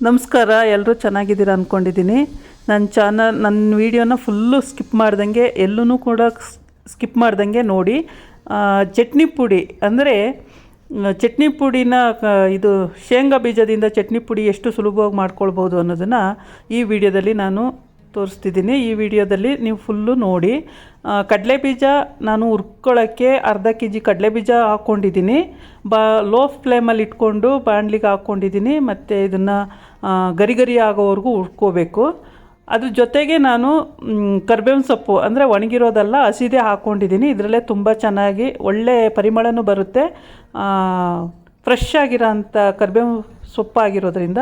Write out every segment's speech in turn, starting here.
ನಮಸ್ಕಾರ ಎಲ್ಲರೂ ಚೆನ್ನಾಗಿದ್ದೀರಾ ಅಂದ್ಕೊಂಡಿದ್ದೀನಿ ನನ್ನ ಚಾನಲ್ ನನ್ನ ವೀಡಿಯೋನ ಫುಲ್ಲು ಸ್ಕಿಪ್ ಮಾಡ್ದಂಗೆ ಎಲ್ಲೂ ಕೂಡ ಸ್ಕಿಪ್ ಮಾಡ್ದಂಗೆ ನೋಡಿ. ಚಟ್ನಿ ಪುಡಿ ಅಂದರೆ ಚಟ್ನಿ ಪುಡಿನ ಇದು ಶೇಂಗಾ ಬೀಜದಿಂದ ಚಟ್ನಿ ಪುಡಿ ಎಷ್ಟು ಸುಲಭವಾಗಿ ಮಾಡ್ಕೊಳ್ಬೋದು ಅನ್ನೋದನ್ನು ಈ ವಿಡಿಯೋದಲ್ಲಿ ನಾನು ತೋರಿಸ್ತಿದ್ದೀನಿ. ಈ ವಿಡಿಯೋದಲ್ಲಿ ನೀವು ಫುಲ್ಲು ನೋಡಿ. ಕಡಲೆ ಬೀಜ ನಾನು ಹುರ್ಕೊಳ್ಳೋಕ್ಕೆ ಅರ್ಧ ಕೆ ಜಿ ಕಡಲೆ ಬೀಜ ಹಾಕ್ಕೊಂಡಿದ್ದೀನಿ. ಬಾ ಲೋ ಫ್ಲೇಮಲ್ಲಿ ಇಟ್ಕೊಂಡು ಬಾಣಲಿಗೆ ಹಾಕ್ಕೊಂಡಿದ್ದೀನಿ. ಮತ್ತು ಇದನ್ನು ಗರಿ ಗರಿ ಆಗೋವರೆಗೂ ಹುರ್ಕೋಬೇಕು. ಅದ್ರ ಜೊತೆಗೆ ನಾನು ಕರ್ಬೇವಿನ ಸೊಪ್ಪು ಅಂದರೆ ಒಣಗಿರೋದಲ್ಲ ಹಸಿದೇ ಹಾಕ್ಕೊಂಡಿದ್ದೀನಿ. ಇದರಲ್ಲೇ ತುಂಬ ಚೆನ್ನಾಗಿ ಒಳ್ಳೆ ಪರಿಮಳನೂ ಬರುತ್ತೆ. ಫ್ರೆಶ್ ಆಗಿರೋ ಅಂಥ ಕರ್ಬೇವು ಸೊಪ್ಪಾಗಿರೋದ್ರಿಂದ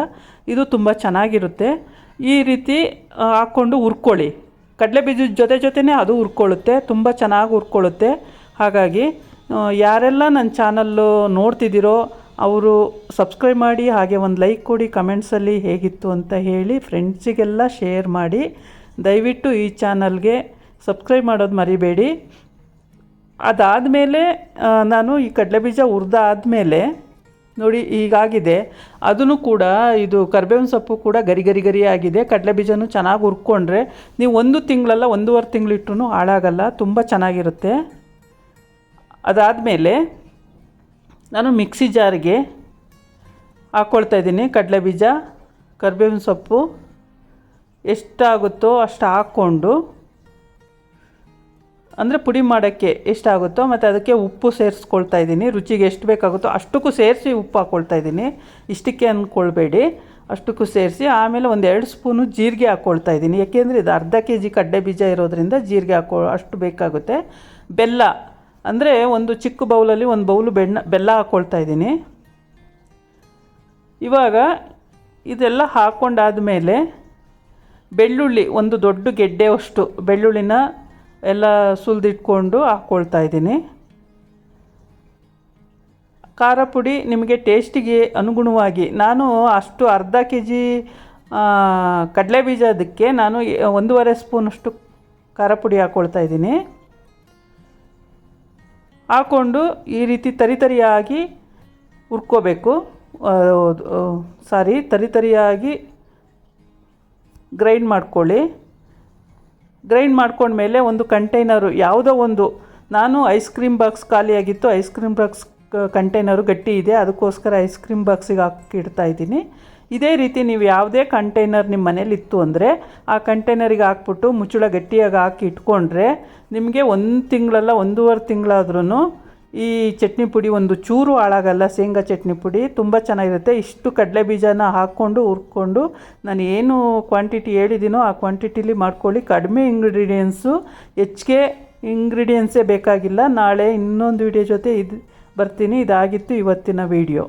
ಇದು ತುಂಬ ಚೆನ್ನಾಗಿರುತ್ತೆ. ಈ ರೀತಿ ಹಾಕ್ಕೊಂಡು ಹುರ್ಕೊಳ್ಳಿ. ಕಡಲೆ ಬೀಜದ ಜೊತೆ ಜೊತೆನೇ ಅದು ಹುರ್ಕೊಳ್ಳುತ್ತೆ, ತುಂಬ ಚೆನ್ನಾಗಿ ಹುರ್ಕೊಳ್ಳುತ್ತೆ. ಹಾಗಾಗಿ ಯಾರೆಲ್ಲ ನನ್ನ ಚಾನಲ್ಲು ನೋಡ್ತಿದ್ದೀರೋ, ಅವರು ಸಬ್ಸ್ಕ್ರೈಬ್ ಮಾಡಿ, ಹಾಗೆ ಒಂದು ಲೈಕ್ ಕೊಡಿ ಕಮೆಂಟ್ಸಲ್ಲಿ ಹೇಗಿತ್ತು ಅಂತ ಹೇಳಿ, ಫ್ರೆಂಡ್ಸಿಗೆಲ್ಲ ಶೇರ್ ಮಾಡಿ. ದಯವಿಟ್ಟು ಈ ಚಾನಲ್ಗೆ ಸಬ್ಸ್ಕ್ರೈಬ್ ಮಾಡೋದು ಮರಿಬೇಡಿ. ಅದಾದಮೇಲೆ ನಾನು ಈ ಕಡಲೆಬೀಜ ಹುರಿದಾದ್ಮೇಲೆ ನೋಡಿ ಈಗಾಗಿದೆ ಅದನ್ನು ಕೂಡ ಇದು ಕರ್ಬೇವಿನ ಸೊಪ್ಪು ಕೂಡ ಗರಿ ಗರಿ ಗರಿ ಆಗಿದೆ. ಕಡಲೆ ಬೀಜನೂ ಚೆನ್ನಾಗಿ ಹುರ್ಕೊಂಡ್ರೆ ನೀವು ಒಂದು ತಿಂಗಳಲ್ಲ ಒಂದೂವರೆ ತಿಂಗಳಿಟ್ಟು ಹಾಳಾಗಲ್ಲ, ತುಂಬ ಚೆನ್ನಾಗಿರುತ್ತೆ. ಅದಾದಮೇಲೆ ನಾನು ಮಿಕ್ಸಿ ಜಾರಿಗೆ ಹಾಕ್ಕೊಳ್ತಾ ಇದ್ದೀನಿ ಕಡಲೆ ಬೀಜ, ಕರ್ಬೇವಿನ ಸೊಪ್ಪು. ಎಷ್ಟಾಗುತ್ತೋ ಅಷ್ಟು ಹಾಕ್ಕೊಂಡು ಅಂದರೆ ಪುಡಿ ಮಾಡೋಕ್ಕೆ ಎಷ್ಟಾಗುತ್ತೋ ಮತ್ತು ಅದಕ್ಕೆ ಉಪ್ಪು ಸೇರಿಸ್ಕೊಳ್ತಾ ಇದ್ದೀನಿ. ರುಚಿಗೆ ಎಷ್ಟು ಬೇಕಾಗುತ್ತೋ ಅಷ್ಟಕ್ಕೂ ಸೇರಿಸಿ ಉಪ್ಪು ಹಾಕ್ಕೊಳ್ತಾ ಇದ್ದೀನಿ. ಇಷ್ಟಕ್ಕೆ ಅಂದ್ಕೊಳ್ಬೇಡಿ ಅಷ್ಟಕ್ಕೂ ಸೇರಿಸಿ ಆಮೇಲೆ ಒಂದು ಎರಡು ಸ್ಪೂನು ಜೀರಿಗೆ ಹಾಕ್ಕೊಳ್ತಾ ಇದ್ದೀನಿ. ಯಾಕೆಂದರೆ ಇದು ಅರ್ಧ ಕೆ ಜಿ ಕಡ್ಡೆ ಬೀಜ ಇರೋದ್ರಿಂದ ಜೀರಿಗೆ ಹಾಕೋ ಅಷ್ಟು ಬೇಕಾಗುತ್ತೆ. ಬೆಲ್ಲ ಅಂದರೆ ಒಂದು ಚಿಕ್ಕ ಬೌಲಲ್ಲಿ ಒಂದು ಬೌಲು ಬೆಣ್ಣ ಬೆಲ್ಲ ಹಾಕ್ಕೊಳ್ತಾ ಇದ್ದೀನಿ. ಇವಾಗ ಇದೆಲ್ಲ ಹಾಕ್ಕೊಂಡಾದ ಮೇಲೆ ಬೆಳ್ಳುಳ್ಳಿ ಒಂದು ದೊಡ್ಡ ಗೆಡ್ಡೆಯಷ್ಟು ಬೆಳ್ಳುಳ್ಳಿನ ಎಲ್ಲ ಸುಲಿದಿಟ್ಕೊಂಡು ಹಾಕ್ಕೊಳ್ತಾ ಇದ್ದೀನಿ. ಖಾರ ಪುಡಿ ನಿಮಗೆ ಟೇಸ್ಟಿಗೆ ಅನುಗುಣವಾಗಿ ನಾನು ಅಷ್ಟು ಅರ್ಧ ಕೆ ಜಿ ಕಡಲೆ ಬೀಜದಕ್ಕೆ ನಾನು ಎ- ಒಂದೂವರೆ ಸ್ಪೂನಷ್ಟು ಖಾರ ಪುಡಿ ಹಾಕ್ಕೊಳ್ತಾ ಇದ್ದೀನಿ. ಹಾಕ್ಕೊಂಡು ಈ ರೀತಿ ತರಿತರಿಯಾಗಿ ಹುರ್ಕೋಬೇಕು. ಸಾರಿ ತರಿತರಿಯಾಗಿ ಗ್ರೈಂಡ್ ಮಾಡ್ಕೊಳ್ಳಿ. ಗ್ರೈಂಡ್ ಮಾಡ್ಕೊಂಡ್ಮೇಲೆ ಒಂದು ಕಂಟೈನರು, ಯಾವುದೋ ಒಂದು, ನಾನು ಐಸ್ ಕ್ರೀಮ್ ಬಾಕ್ಸ್ ಖಾಲಿಯಾಗಿತ್ತು, ಐಸ್ ಕ್ರೀಮ್ ಬಾಕ್ಸ್ ಕಂಟೈನರು ಗಟ್ಟಿ ಇದೆ, ಅದಕ್ಕೋಸ್ಕರ ಐಸ್ ಕ್ರೀಮ್ ಬಾಕ್ಸಿಗೆ ಹಾಕಿಡ್ತಾ ಇದ್ದೀನಿ. ಇದೇ ರೀತಿ ನೀವು ಯಾವುದೇ ಕಂಟೈನರ್ ನಿಮ್ಮ ಮನೇಲಿತ್ತು ಅಂದರೆ, ಆ ಕಂಟೈನರಿಗೆ ಹಾಕ್ಬಿಟ್ಟು ಮುಚ್ಚಳ ಗಟ್ಟಿಯಾಗಿ ಹಾಕಿ ಇಟ್ಕೊಂಡ್ರೆ, ನಿಮಗೆ ಒಂದು ತಿಂಗಳಲ್ಲ ಒಂದೂವರೆ ತಿಂಗಳಾದ್ರೂ ಈ ಚಟ್ನಿ ಪುಡಿ ಒಂದು ಚೂರು ಹಾಳಾಗಲ್ಲ, ಶೇಂಗಾ ಚಟ್ನಿ ಪುಡಿ ತುಂಬ ಚೆನ್ನಾಗಿರುತ್ತೆ. ಇಷ್ಟು ಕಡಲೆ ಬೀಜನ ಹಾಕ್ಕೊಂಡು ಹುರ್ಕೊಂಡು ನಾನು ಏನು ಕ್ವಾಂಟಿಟಿ ಹೇಳಿದ್ದೀನೋ ಆ ಕ್ವಾಂಟಿಟಿಲಿ ಮಾಡ್ಕೊಳ್ಳಿ. ಕಡಿಮೆ ಇಂಗ್ರೀಡಿಯೆಂಟ್ಸು ಹೆಚ್ಚಿಗೆ ಇಂಗ್ರೀಡಿಯೆಂಟ್ಸೇ ಬೇಕಾಗಿಲ್ಲ. ನಾಳೆ ಇನ್ನೊಂದು ವಿಡಿಯೋ ಜೊತೆ ಇದು ಬರ್ತೀನಿ. ಇದಾಗಿತ್ತು ಇವತ್ತಿನ ವಿಡಿಯೋ